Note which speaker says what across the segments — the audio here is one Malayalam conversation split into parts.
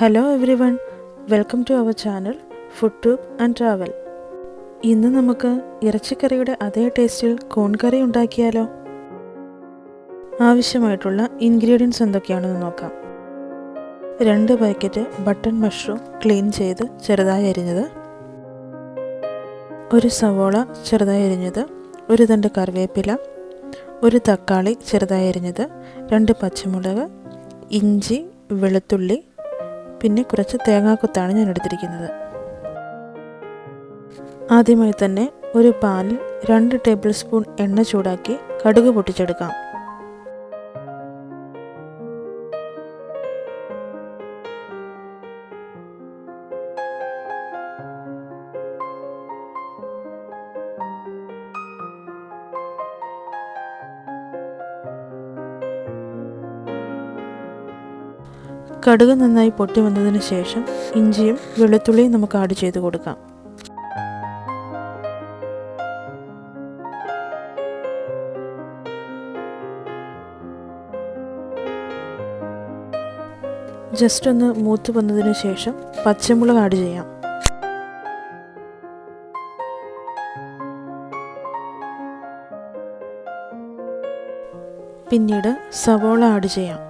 Speaker 1: Hello everyone welcome to our channel food tube and travel ഇന്ന് നമുക്ക് ഇറച്ചിക്കറിയുടെ അതേ ടേസ്റ്റിൽ കോൺ കറി ഉണ്ടാക്കിയാലോ? ആവശ്യമായിട്ടുള്ള ഇൻഗ്രീഡിയൻസ് എന്തൊക്കെയാണെന്ന് നോക്കാം. രണ്ട് പാക്കറ്റ് ബട്ടൺ മഷ്റൂം ക്ലീൻ ചെയ്ത് ചെറുതായി അരിഞ്ഞത്. ഒരു സവോള ചെറുതായി അരിഞ്ഞത്. ഒരു തണ്ട് കറിവേപ്പില. ഒരു തക്കാളി ചെറുതായി അരിഞ്ഞത്. രണ്ട് പച്ചമുളക്. ഇഞ്ചി വെളുത്തുള്ളി പിന്നെ കുറച്ച് തേങ്ങാക്കൊത്താണ് ഞാൻ എടുത്തിരിക്കുന്നത് ആദ്യമായി തന്നെ ഒരു പാനിൽ രണ്ട് ടേബിൾ സ്പൂൺ എണ്ണ ചൂടാക്കി കടുക് പൊട്ടിച്ചെടുക്കാം. കടുക് നന്നായി പൊട്ടി വന്നതിന് ശേഷം ഇഞ്ചിയും വെളുത്തുള്ളിയും നമുക്ക് ആഡ് ചെയ്ത് കൊടുക്കാം. ജസ്റ്റ് ഒന്ന് മൂത്ത് വന്നതിന് ശേഷം പച്ചമുളക് ആഡ് ചെയ്യാം. പിന്നീട് സവോള ആഡ് ചെയ്യാം.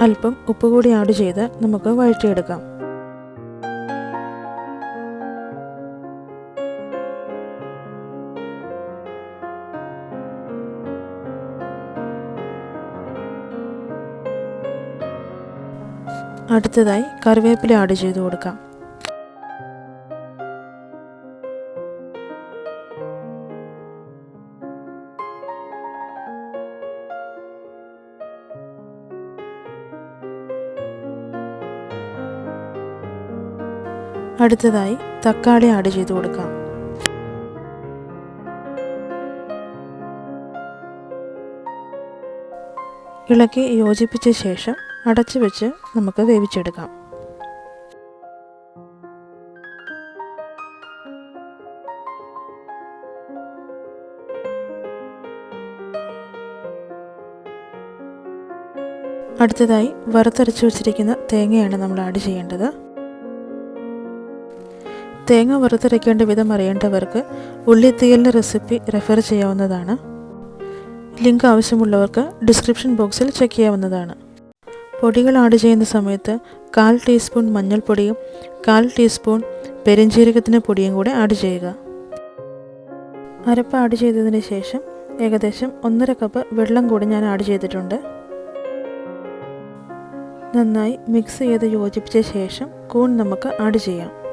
Speaker 1: അല്പം ഉപ്പ് കൂടി ആഡ് ചെയ്ത് നമുക്ക് വഴറ്റിയെടുക്കാം. അടുത്തതായി കറിവേപ്പില ആഡ് ചെയ്ത് കൊടുക്കാം. അടുത്തതായി തക്കാളി ആഡ് ചെയ്ത് കൊടുക്കാം. ഇളക്കി യോജിപ്പിച്ച ശേഷം അടച്ചു വെച്ച് നമുക്ക് വേവിച്ചെടുക്കാം. അടുത്തതായി വറുത്തരച്ച് വെച്ചിരിക്കുന്ന തേങ്ങയാണ് നമ്മൾ ആഡ് ചെയ്യേണ്ടത്. തേങ്ങ വറുത്തരയ്ക്കേണ്ട വിധം അറിയേണ്ടവർക്ക് ഉള്ളിത്തീയലിന്റെ റെസിപ്പി റെഫർ ചെയ്യാവുന്നതാണ്. ലിങ്ക് ആവശ്യമുള്ളവർക്ക് ഡിസ്ക്രിപ്ഷൻ ബോക്സിൽ ചെക്ക് ചെയ്യാവുന്നതാണ്. പൊടികൾ ആഡ് ചെയ്യുന്ന സമയത്ത് കാൽ ടീസ്പൂൺ മഞ്ഞൾപ്പൊടിയും കാൽ ടീസ്പൂൺ പെരിഞ്ജീരകത്തിന്റെ പൊടിയും കൂടെ ആഡ് ചെയ്യുക. അരപ്പ് ആഡ് ചെയ്തതിന് ശേഷം ഏകദേശം ഒന്നര കപ്പ് വെള്ളം കൂടി ഞാൻ ആഡ് ചെയ്തിട്ടുണ്ട്. നന്നായി മിക്സ് ചെയ്ത് യോജിപ്പിച്ച ശേഷം കൂൺ നമുക്ക് ആഡ് ചെയ്യാം.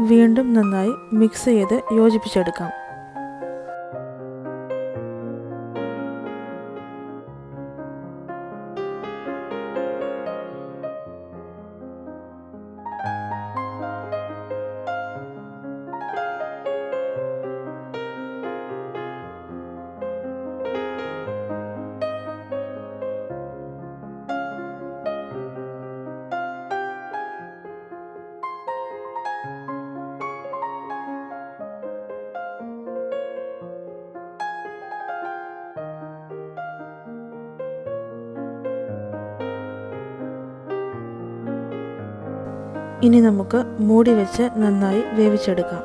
Speaker 1: വീണ്ടും നന്നായി മിക്സ് ചെയ്ത് യോജിപ്പിച്ചെടുക്കാം. ഇനി നമുക്ക് മൂടി വെച്ച് നന്നായി വേവിച്ചെടുക്കാം.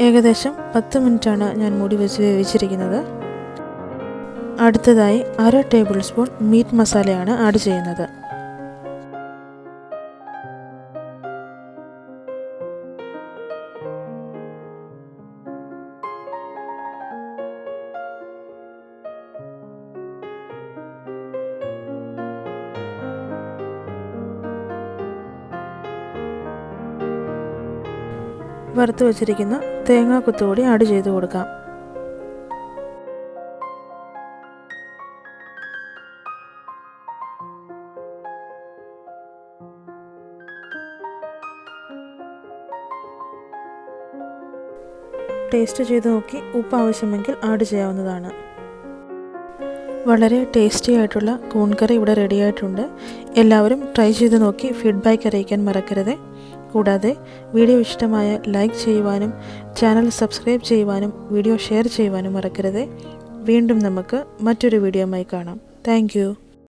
Speaker 1: ഏകദേശം പത്ത് മിനിറ്റാണ് ഞാൻ മൂടി വെച്ച് വേവിച്ചിരിക്കുന്നത്. അടുത്തതായി അര ടേബിൾ സ്പൂൺ മീറ്റ് മസാലയാണ് ആഡ് ചെയ്യുന്നത്. വറുത്ത് വച്ചിരിക്കുന്ന തേങ്ങാ കുത്തുകൂടി ആഡ് ചെയ്ത് കൊടുക്കാം. ടേസ്റ്റ് ചെയ്ത് നോക്കി. ഉപ്പ് ആവശ്യമെങ്കിൽ ആഡ് ചെയ്യാവുന്നതാണ്. വളരെ ടേസ്റ്റി ആയിട്ടുള്ള കൂൺ കറി ഇവിടെ റെഡി ആയിട്ടുണ്ട്. എല്ലാവരും ട്രൈ ചെയ്ത് നോക്കി ഫീഡ്ബാക്ക് അറിയിക്കാൻ മറക്കരുത്. കൂടാതെ വീഡിയോ ഇഷ്ടമായ ലൈക്ക് ചെയ്യുവാനും ചാനൽ സബ്സ്ക്രൈബ് ചെയ്യുവാനും വീഡിയോ ഷെയർ ചെയ്യുവാനും മറക്കരുത്. വീണ്ടും നമുക്ക് മറ്റൊരു വീഡിയോയുമായി കാണാം. താങ്ക്